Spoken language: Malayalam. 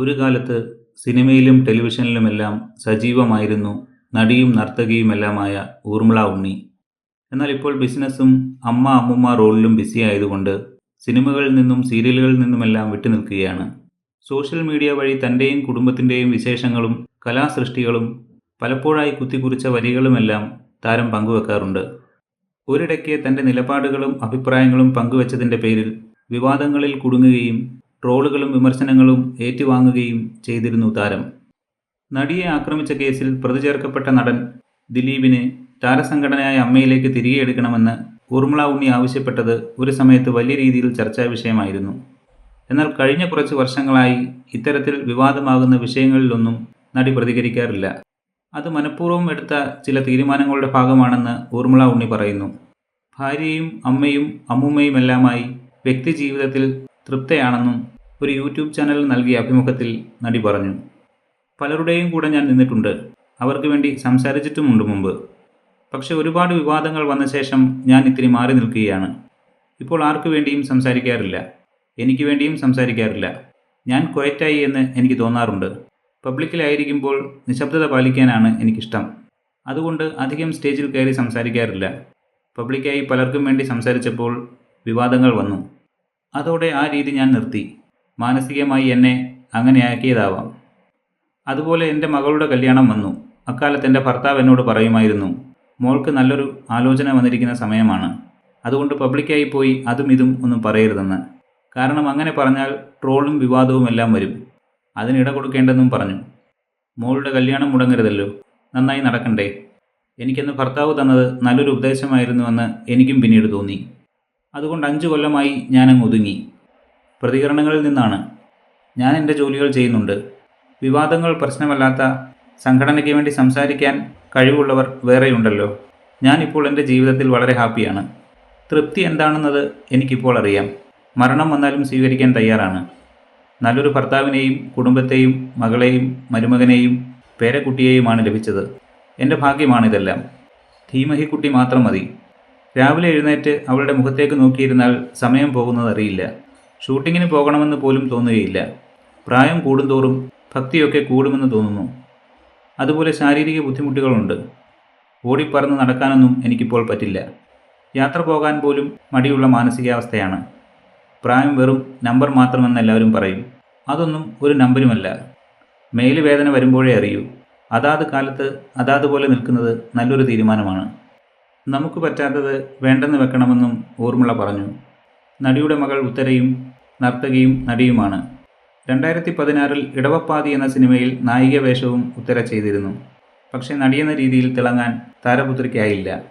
ഒരു കാലത്ത് സിനിമയിലും ടെലിവിഷനിലുമെല്ലാം സജീവമായിരുന്നു നടിയും നർത്തകിയുമെല്ലാമായ ഊർമിള ഉണ്ണി. എന്നാൽ ഇപ്പോൾ ബിസിനസ്സും അമ്മ അമ്മുമ്മ റോളിലും ബിസി ആയതുകൊണ്ട് സിനിമകളിൽ നിന്നും സീരിയലുകളിൽ നിന്നുമെല്ലാം വിട്ടുനിൽക്കുകയാണ്. സോഷ്യൽ മീഡിയ വഴി തന്റെയും കുടുംബത്തിന്റെയും വിശേഷങ്ങളും കലാസൃഷ്ടികളും പലപ്പോഴായി കുത്തിക്കുറിച്ച വരികളുമെല്ലാം താരം പങ്കുവെക്കാറുണ്ട്. ഒരിടയ്ക്ക് തന്റെ നിലപാടുകളും അഭിപ്രായങ്ങളും പങ്കുവച്ചതിന്റെ പേരിൽ വിവാദങ്ങളിൽ കുടുങ്ങുകയും ട്രോളുകളും വിമർശനങ്ങളും ഏറ്റുവാങ്ങുകയും ചെയ്തിരുന്നു താരം. നടിയെ ആക്രമിച്ച കേസിൽ പ്രതി ചേർക്കപ്പെട്ട നടൻ ദിലീപിനെ താരസംഘടനയായ അമ്മയിലേക്ക് തിരികെ എടുക്കണമെന്ന് ഊർമിള ഉണ്ണി ആവശ്യപ്പെട്ടത് ഒരു സമയത്ത് വലിയ രീതിയിൽ ചർച്ചാ വിഷയമായിരുന്നു. എന്നാൽ കഴിഞ്ഞ കുറച്ച് വർഷങ്ങളായി ഇത്തരത്തിൽ വിവാദമാകുന്ന വിഷയങ്ങളിലൊന്നും നടി പ്രതികരിക്കാറില്ല. അത് മനഃപൂർവം എടുത്ത ചില തീരുമാനങ്ങളുടെ ഭാഗമാണെന്ന് ഊർമിള ഉണ്ണി പറയുന്നു. ഭാര്യയും അമ്മയും അമ്മൂമ്മയുമെല്ലാമായി വ്യക്തി ജീവിതത്തിൽ തൃപ്തയാണെന്നും ഒരു യൂട്യൂബ് ചാനൽ നൽകിയ അഭിമുഖത്തിൽ നടി പറഞ്ഞു. പലരുടെയും കൂടെ ഞാൻ നിന്നിട്ടുണ്ട്. അവർക്ക് വേണ്ടി സംസാരിച്ചിട്ടുമുണ്ട് മുമ്പ്. പക്ഷെ ഒരുപാട് വിവാദങ്ങൾ വന്ന ശേഷം ഞാൻ ഇത്തിരി മാറി നിൽക്കുകയാണ്. ഇപ്പോൾ ആർക്കു വേണ്ടിയും സംസാരിക്കാറില്ല. എനിക്ക് വേണ്ടിയും സംസാരിക്കാറില്ല. ഞാൻ ക്വയറ്റായി എന്ന് എനിക്ക് തോന്നാറുണ്ട്. പബ്ലിക്കിലായിരിക്കുമ്പോൾ നിശബ്ദത പാലിക്കാനാണ് എനിക്കിഷ്ടം. അതുകൊണ്ട് അധികം സ്റ്റേജിൽ കയറി സംസാരിക്കാറില്ല. പബ്ലിക്കായി പലർക്കും വേണ്ടി സംസാരിച്ചപ്പോൾ വിവാദങ്ങൾ വന്നു. അതോടെ ആ രീതി ഞാൻ നിർത്തി. മാനസികമായി എന്നെ അങ്ങനെയാക്കിയതാവാം. അതുപോലെ എന്റെ മകളുടെ കല്യാണം വന്നു. അക്കാലത്ത് എന്റെ ഭർത്താവ് എന്നോട് പറയുമായിരുന്നു മോൾക്ക് നല്ലൊരു ആലോചന വന്നിരിക്കുന്ന സമയമാണ്. അതുകൊണ്ട് പബ്ലിക്കായി പോയി അതും ഇതും ഒന്നും പറയരുതെന്ന്. കാരണം അങ്ങനെ പറഞ്ഞാൽ ട്രോളും വിവാദവും എല്ലാം വരും. അതിനിട കൊടുക്കേണ്ടെന്നും പറഞ്ഞു. മോളുടെ കല്യാണം മുടങ്ങരുതല്ലോ. നന്നായി നടക്കണ്ടേ. എനിക്കെന്ന് ഭർത്താവ് തന്നത് നല്ലൊരു ഉപദേശമായിരുന്നുവെന്ന് എനിക്കും പിന്നീട് തോന്നി. അതുകൊണ്ട് അഞ്ചു കൊല്ലമായി ഞാനങ്ങ് ഒതുങ്ങി. പ്രതികരണങ്ങളിൽ നിന്നാണ്. ഞാൻ എന്റെ ജോലികൾ ചെയ്യുന്നുണ്ട്. വിവാദങ്ങൾ പ്രശ്നമല്ലാത്ത സംഘടനയ്ക്ക് വേണ്ടി സംസാരിക്കാൻ കഴിവുള്ളവർ വേറെയുണ്ടല്ലോ. ഞാനിപ്പോൾ എന്റെ ജീവിതത്തിൽ വളരെ ഹാപ്പിയാണ്. തൃപ്തി എന്താണെന്നത് എനിക്കിപ്പോൾ അറിയാം. മരണം വന്നാലും സ്വീകരിക്കാൻ തയ്യാറാണ്. നല്ലൊരു ഭർത്താവിനെയും കുടുംബത്തെയും മകളെയും മരുമകനെയും പേരക്കുട്ടിയെയുമാണ് ലഭിച്ചത്. എന്റെ ഭാഗ്യമാണിതെല്ലാം. ധീമഹിക്കുട്ടി മാത്രം മതി. രാവിലെ എഴുന്നേറ്റ് അവളുടെ മുഖത്തേക്ക് നോക്കിയിരുന്നാൽ സമയം പോകുന്നത് അറിയില്ല ഷൂട്ടിങ്ങിന് പോകണമെന്ന് പോലും തോന്നുകയില്ല. പ്രായം കൂടുന്തോറും ഭക്തിയൊക്കെ കൂടുമെന്ന് തോന്നുന്നു. അതുപോലെ ശാരീരിക ബുദ്ധിമുട്ടുകളുണ്ട്. ഓടിപ്പറന്ന് നടക്കാനൊന്നും എനിക്കിപ്പോൾ പറ്റില്ല. യാത്ര പോകാൻ പോലും മടിയുള്ള മാനസികാവസ്ഥയാണ്. പ്രായം വെറും നമ്പർ മാത്രമെന്ന് എല്ലാവരും പറയും. അതൊന്നും ഒരു നമ്പരുമല്ല. മേലുവേദന വരുമ്പോഴേ അറിയൂ. അതാത് കാലത്ത് അതാത് പോലെ നിൽക്കുന്നത് നല്ലൊരു തീരുമാനമാണ്. നമുക്ക് പറ്റാത്തത് വേണ്ടെന്ന് വെക്കണമെന്നും ഊർമിള പറഞ്ഞു. നടിയുടെ മകൾ ഉത്തരയും നർത്തകിയും നടിയുമാണ്. രണ്ടായിരത്തി പതിനാറിൽ ഇടവപ്പാതി എന്ന സിനിമയിൽ നായിക വേഷവും ഉത്തര ചെയ്തിരുന്നു. പക്ഷേ നടിയെന്ന രീതിയിൽ തിളങ്ങാൻ താരപുത്രിക്കായില്ല.